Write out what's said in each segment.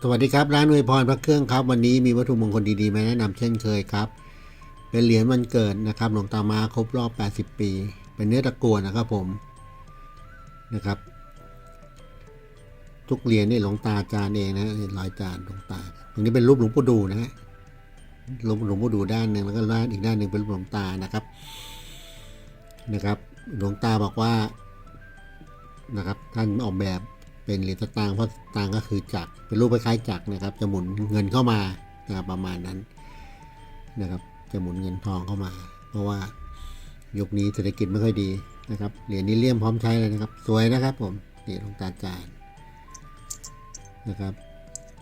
สวัสดีครับ ร้านอวยพรพระเครื่องครับ วันนี้มีวัตถุมงคลดีๆมาแนะนำเช่นเคยครับ เป็นเหรียญวันเกิดนะครับหลวงตามาครบรอบ 80 ปี เป็นเนื้อตะกัวนะครับผมนะครับ ทุกเหรียญนี่หลวงตาจานเองนะนี่รอยจานหลวงตา ตรงนี้เป็นรูปหลวงปู่ดูนะฮะหลวงปู่ดูด้านหนึ่งแล้วก็ด้านอีกด้านหนึ่งเป็นรูปหลวงตานะครับนะครับ หลวงตาบอกว่านะครับท่านออกแบบ เป็นเหรียญสตางค์เพราะสตางค์ก็คือจักรเป็นรูปคล้ายๆจักรนะครับ จะหมุนเงินเข้ามานะครับประมาณนั้นนะครับ จะหมุนเงินทองเข้ามา เพราะว่ายุคนี้เศรษฐกิจไม่ค่อยดีนะครับเหรียญนี้เลี่ยมพร้อมใช้เลยนะครับ สวยนะครับผมนี่หลวงตาจารย์นะครับ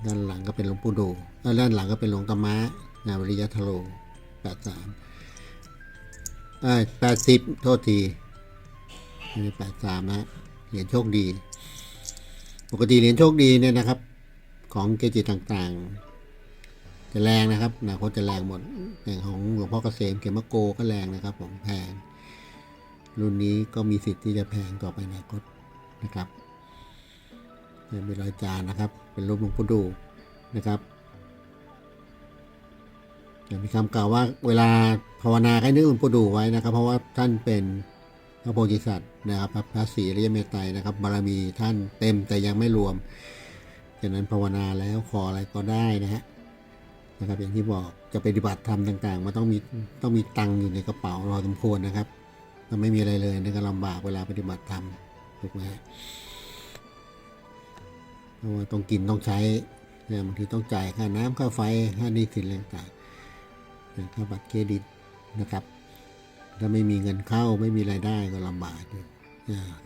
ด้านหลังก็เป็นหลวงปู่ดูแล้วด้านหลังก็เป็นหลวงตามะงานวริยทโลแปดสามเอ้ยแปดสิบโทษทีนี่แปดสามนะเหรียญโชคดี ปกติเหรียญโชคดีเนี่ยนะครับ ของเกจิต่างๆ จะแรงนะครับอนาคตจะแรงหมดอย่างของหลวงพ่อเกษมเขมโกก็แรงนะครับ ผมแพง รุ่นนี้ก็มีสิทธิ์ที่จะแพงต่อไปนอนาคตนะครับเป็นรอยจานนะครับ เป็นรูปหลวงปู่ดูนะครับมีคำกล่าวว่าเวลาภาวนาให้นึกหลวงปู่ดูไว้นะครับ เพราะว่าท่านเป็น พระโพธิสัตว์นะครับพระศรีอริยเมตไตรนะครับ บารมีท่านเต็มแต่ยังไม่รวมฉะนั้นภาวนาแล้วขออะไรก็ได้นะฮะนะครับอย่างที่บอกจะปฏิบัติธรรมต่างๆมันต้องมีต้องมีตังค์อยู่ในกระเป๋าพอสมควรนะครับถ้าไม่มีอะไรเลยนี่ก็ลำบากเวลาปฏิบัติธรรมถูกไหมฮะเพราะว่าต้องกินต้องใช้เนี่ยบางทีต้องจ่ายค่าน้ำค่าไฟค่านี้สินอะไรต่างๆค่าบัตรเครดิตนะครับ ถ้าไม่มีเงินเข้าไม่มีรายได้ก็ลำบากอยู่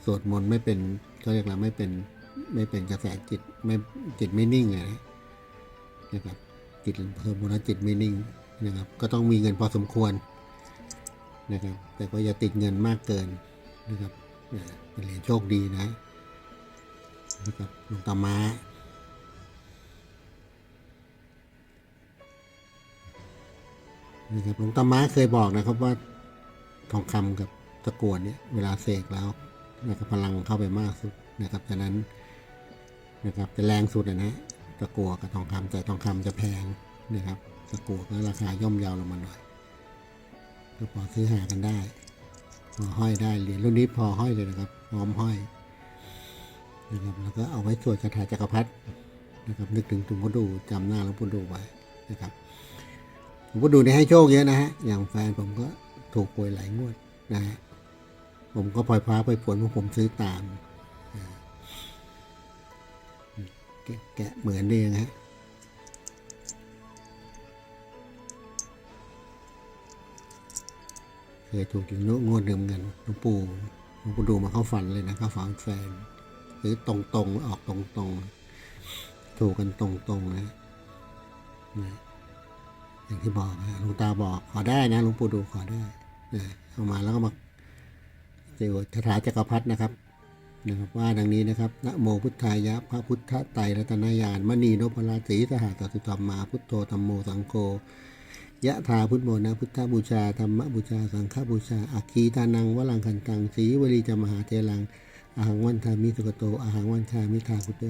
สวดมนต์ไม่เป็นเขาเรียกอะไรไม่เป็นไม่เป็นกระแสจิตไม่จิตไม่นิ่งไงนะครับจิตเพิ่มมูลจิตไม่นิ่งนะครับ ก็ต้องมีเงินพอสมควรนะครับ แต่ก็อย่าติดเงินมากเกินนะครับเป็นเหรียญโชคดีนะนะครับหลวงตามานะครับหลวงตามาเคยบอกนะครับว่า ทองคำกับตะกรวดเนี่ยเวลาเสกแล้วนะครับพลังเข้าไปมากสุดนะครับฉะนั้นนะครับจะแรงสุดนะนะตะกัวกับทองคำแต่ทองคำจะแพงนะครับตะกัวก็ราคาย่อมเยาวลงมาหน่อยก็พอซื้อหากันได้พอห้อยได้เหรียญรุ่นนี้พอห้อยเลยนะครับพร้อมห้อยนะครับแล้วก็เอาไว้สวดคาถาจักรพรรดินะครับนึกถึงหลวงพ่อดูจำหน้าหลวงพ่อดูไว้นะครับหลวงพ่อดูเนี่ยให้โชคเยอะนะฮะอย่างแฟนผมก็ ถูกป่วยหลายงวดนะฮะผมก็ปล่อยพาไปผลเพราะผมซื้อตามแกะเหมือนเดีนะฮะเคยถูกอยู่งวดเดิมกันหลวงปู่หลวงปู่ดูมาเข้าฝันเลยนะเข้าฝันแฟนหรือตรงตรงๆออกตรงตรงๆ ถูกกันตรงตรงๆนะนะอย่างที่บอกนะหลวงตาบอกขอได้นะหลวงปู่ดูขอได้ เอามาแล้วก็มาเจอคาถาจักรพรรดินะครับนะครับว่าดังนี้นะครับนะโมพุทธายะพระพุทธไตรรัตนญาณมณีนพราศีสหกสุธรรมาพุทโธธรรมโมสังโฆยะธาพุทโมนะพุทธบูชาธรรมบูชาสังฆบูชาอัคคีทานังวลังคันตังสีวลีจมหาเทลังอาหังวันทามิสุกโตอาหังวันทามิทาคุโต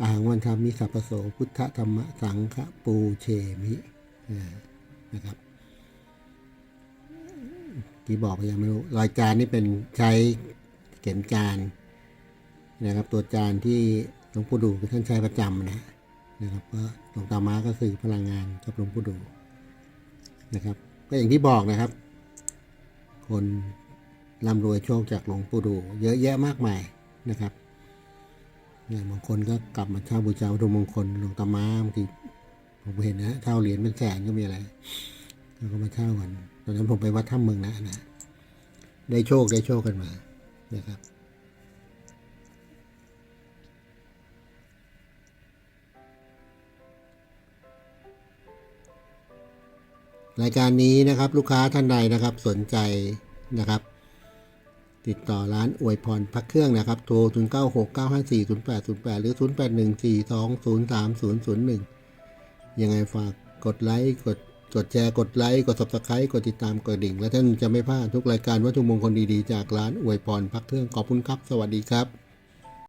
อาหังวันทามิสัพโสพุทธธรรมสังฆปูเชมินะครับ ที่บอกไปยังไม่รู้รอยจานนี่เป็นใช้เข็มจานนะครับ ตัวจานที่หลวงปู่ดูท่านใช้ประจำนะนะครับก็หลวงตามาก็สื่อพลังงานกับหลวงปู่ดูนะครับ ก็อย่างที่บอกนะครับ คนร่ำรวยโชคจากหลวงปู่ดู เยอะแยะมากมายนะครับเนี่ยบางคนก็กลับมาเช่าบูชาวัตถุมงคลหลวงตามาบางทีผมเห็นนะเช่าเหรียญเป็นแสนก็มีอะไรแล้วก็มาเช่ากัน อนนั้นผมไปวัดถ้ำเมืองนะนะ ได้โชคได้โชคกันมานะครับรายการนี้นะครับลูกค้าท่านใดนะครับสนใจนะครับ ติดต่อร้านอวยพรพักเครื่องนะครับ โทร 0 9 6 9 5 4 0 8 0 8 หรือ 0 8 1 4 2 0 3 0 0 1 ยังไงฝากกดไลค์กด กดแชร์กดไลค์กด subscribe กดติดตามกดดิ่ง และท่านจะไม่พลาดทุกรายการวัตถุมงคลดีๆ จากร้านอวยพรพักเครื่องขอบคุณครับ สวัสดีครับ